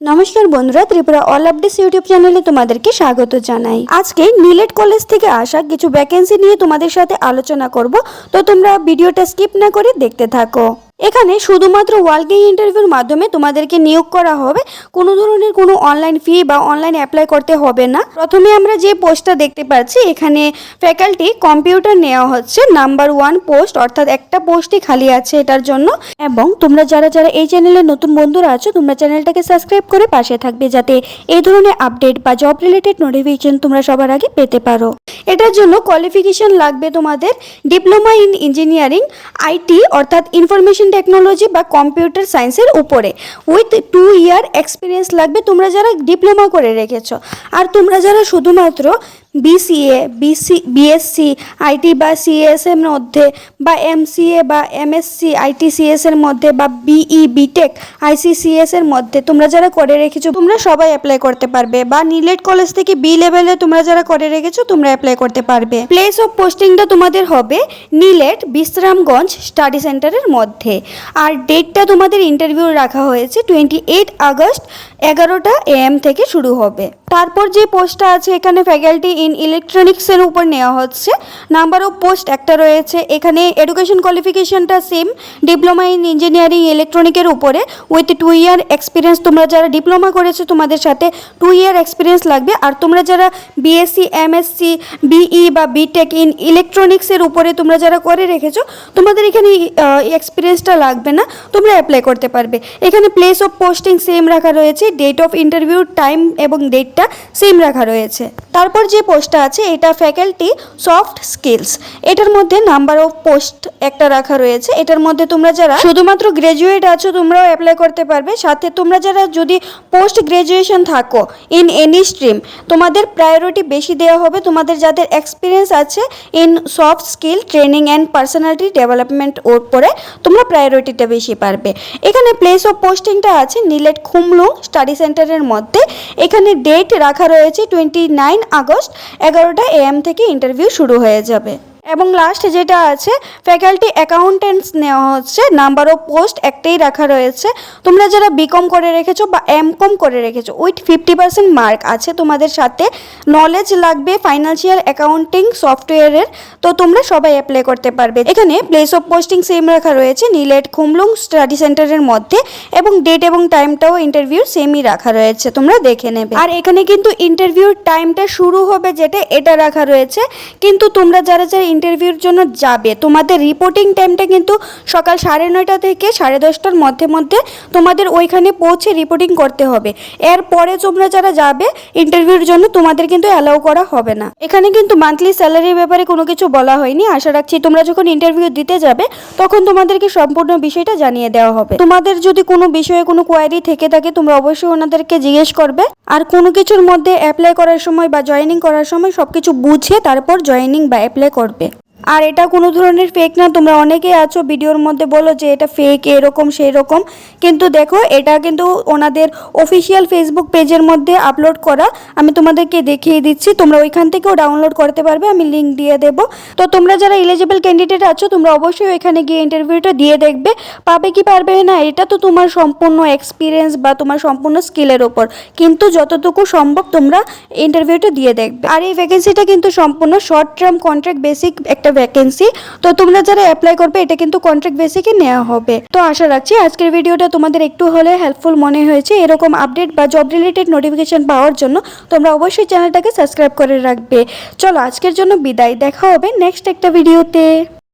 নমস্কার বন্ধুরা, Tripura all updates YouTube চ্যানেলে তোমাদেরকে স্বাগত জানাই। আজকে নিলেট কলেজ থেকে আসা কিছু ভ্যাকেন্সি নিয়ে তোমাদের সাথে আলোচনা করব। তো তোমরা ভিডিওটা স্কিপ না করে দেখতে থাকো। এখানে শুধুমাত্র ওয়ার্কিং ইন্টারভিউর মাধ্যমে তোমাদেরকে নিয়োগ করা হবে। কোনো ধরনের কোনো অনলাইন ফি বা অনলাইন অ্যাপ্লাই করতে হবে না। প্রথমে আমরা যে পোস্টটা দেখতে পাচ্ছি, এখানে ফ্যাকাল্টি কম্পিউটার নেওয়া হচ্ছে নাম্বার ওয়ান পোস্ট অর্থাৎ একটা পোস্টই খালি আছে এটার জন্য। এবং তোমরা যারা যারা এই চ্যানেলে নতুন বন্ধুরা আছো, তোমরা চ্যানেলটাকে সাবস্ক্রাইব করে পাশে থাকবে, যাতে এই ধরনের আপডেট বা জব রিলেটেড নোটিফিকেশন তোমরা সবার আগে পেতে পারো। এটার জন্য কোয়ালিফিকেশান লাগবে তোমাদের ডিপ্লোমা ইন ইঞ্জিনিয়ারিং আইটি অর্থাৎ ইনফরমেশন টেকনোলজি বা কম্পিউটার সায়েন্সের উপরে। উইথ টু ইয়ার এক্সপিরিয়েন্স লাগবে তোমরা যারা ডিপ্লোমা করে রেখেছ। আর তোমরা যারা শুধুমাত্র বিসিএ বিসি বিএসসি আইটি বা সিএস এর মধ্যে বা এমসিএ বা এমএসসি আইটি সিএস এর মধ্যে বা বিই বিটেক আইসিসিএস এর মধ্যে তোমরা যারা করে রেখেছো, তোমরা সবাই অ্যাপ্লাই করতে পারবে। বা নিলেট কলেজ থেকে বি লেভেলে তোমরা যারা করে রেখেছো, তোমরা অ্যাপ্লাই করতে পারবে। প্লেস অফ পোস্টিংটা তোমাদের হবে নিলেট বিশ্রামগঞ্জ স্টাডি সেন্টারের মধ্যে। আর ডেটটা তোমাদের ইন্টারভিউ রাখা হয়েছে টোয়েন্টি এইট আগস্ট এগারোটা এএম থেকে শুরু হবে। তারপর যে পোস্টটা আছে, এখানে ফ্যাকাল্টি ইন ইলেকট্রনিক্সের উপর নেওয়া হচ্ছে। নাম্বার অফ পোস্ট একটা রয়েছে, এখানে এডুকেশন কোয়ালিফিকেশনটা সেম ডিপ্লোমা ইন ইঞ্জিনিয়ারিং ইলেকট্রনিকের উপরে। উইথ টু ইয়ার এক্সপিরিয়েন্স তোমরা যারা ডিপ্লোমা করেছ, তোমাদের সাথে টু ইয়ার এক্সপিরিয়েন্স লাগবে। আর তোমরা যারা বিএসসি এমএসসি বিই বা বিটেক ইন ইলেকট্রনিক্সের উপরে তোমরা যারা করে রেখেছো, তোমাদের এখানে এক্সপিরিয়েন্সটা লাগবে না। তোমরা অ্যাপ্লাই করতে পারবে। এখানে প্লেস অফ পোস্টিং সেম রাখা রয়েছে ডেট অফ ইন্টারভিউ টাইম এবং ডেটটা সেম রাখা রয়েছে। তারপর যে পোস্টটা আছে, এটা ফ্যাকাল্টি সফট স্কিলস এটার মধ্যে নাম্বার অফ পোস্ট একটা রাখা রয়েছে। এটার মধ্যে তোমরা যারা শুধুমাত্র গ্র্যাজুয়েট আছো, তোমরাও অ্যাপ্লাই করতে পারবে। সাথে তোমরা যারা যদি পোস্ট গ্রাজুয়েশন থাকো ইন এনি স্ট্রিম তোমাদের প্রায়োরিটি বেশি দেওয়া হবে। তোমাদের যাদের এক্সপিরিয়েন্স আছে in soft skill training and personality development ওর পরে, তোমরা প্রায়োরিটিটা বেশি পারবে। এখানে প্লেস অফ পোস্টিংটা আছে, নিলেট খুমলুং স্টাডি সেন্টারের মধ্যে। এখানে ডেট রাখা রয়েছে টোয়েন্টি নাইন আগস্ট এগারোটা এএম থেকে ইন্টারভিউ শুরু হয়ে যাবে। এবং লাস্ট যেটা আছে ফ্যাকাল্টি অ্যাকাউন্টেন্টস নেওয়া হচ্ছে নাম্বার অফ পোস্ট একটাই রাখা রয়েছে। তোমরা যারা বিকম করে রেখেছো বা এমকম করে রেখেছো উইথ ফিফটি পার্সেন্ট মার্ক আছে তোমাদের সাথে। নলেজ লাগবে ফাইন্যান্সিয়াল অ্যাকাউন্টিং সফটওয়্যারের তো তোমরা সবাই অ্যাপ্লাই করতে পারবে। এখানে প্লেস অফ পোস্টিং সেম রাখা রয়েছে, নীলেট খুমলুং স্টাডি সেন্টারের মধ্যে, এবং ডেট এবং টাইমটাও ইন্টারভিউ সেমই রাখা রয়েছে, তোমরা দেখে নেবে। আর এখানে কিন্তু ইন্টারভিউর টাইমটা শুরু হবে যেটা, এটা রাখা রয়েছে। কিন্তু তোমরা যারা যারা ইন্টারভিউর জন্য যাবে। তোমাদের রিপোর্টিং টাইমটা কিন্তু সকাল সাড়ে নয়টা থেকে সাড়ে দশটার মধ্যে মধ্যে তোমাদের ওইখানে পৌঁছে রিপোর্টিং করতে হবে। এরপরে তোমরা যারা যাবে ইন্টারভিউর জন্য তোমাদের কিন্তু অ্যালাউ করা হবে না। এখানে কিন্তু মান্থলি স্যালারির ব্যাপারে কোনো কিছু বলা হয়নি। আশা রাখছি তোমরা যখন ইন্টারভিউ দিতে যাবে, তখন তোমাদেরকে সম্পূর্ণ বিষয়টা জানিয়ে দেওয়া হবে। তোমাদের যদি কোনো বিষয়ে কোনো কোয়ারি থেকে থাকে, তোমরা অবশ্যই ওনাদেরকে জিজ্ঞেস করবে। আর কোনো কিছুর মধ্যে অ্যাপ্লাই করার সময় বা জয়েনিং করার সময় সব কিছু বুঝে তারপর জয়েনিং বা অ্যাপ্লাই করবে। আর এটা কোনো ধরনের ফেক না। তোমরা অনেকেই আছো ভিডিওর মধ্যে বলো যে এটা ফেক এরকম সেই রকম কিন্তু দেখো, এটা কিন্তু ওনাদের অফিসিয়াল ফেসবুক পেজের মধ্যে আপলোড করা। আমি তোমাদেরকে দেখিয়ে দিচ্ছি, তোমরা ওইখান থেকেও ডাউনলোড করতে পারবে, আমি লিঙ্ক দিয়ে দেবো। তো তোমরা যারা এলিজিবল ক্যান্ডিডেট আছো, তোমরা অবশ্যই ওইখানে গিয়ে ইন্টারভিউটা দিয়ে দেখবে। পাবে কি পারবে না, এটা তো তোমার সম্পূর্ণ এক্সপিরিয়েন্স বা তোমার সম্পূর্ণ স্কিলের ওপর কিন্তু যতটুকু সম্ভব তোমরা ইন্টারভিউটা দিয়ে দেখবে। আর এই ভ্যাকেন্সিটা কিন্তু সম্পূর্ণ শর্ট টার্ম কন্ট্রাক্ট বেসিক একটা ভ্যাকেন্সি তো তোমরা যারা অ্যাপ্লাই করবে, এটা কিন্তু কন্ট্রাক্ট বেসিকে নেওয়া হবে। তো আশা রাখছি আজকের ভিডিওটা তোমাদের একটু হলে হেল্পফুল মনে হয়েছে। এরকম আপডেট বা জব রিলেটেড নোটিফিকেশন পাওয়ার জন্য তোমরা অবশ্যই চ্যানেলটাকে সাবস্ক্রাইব করে রাখবে। চলো আজকের জন্য বিদায়। দেখা হবে নেক্সট একটা ভিডিওতে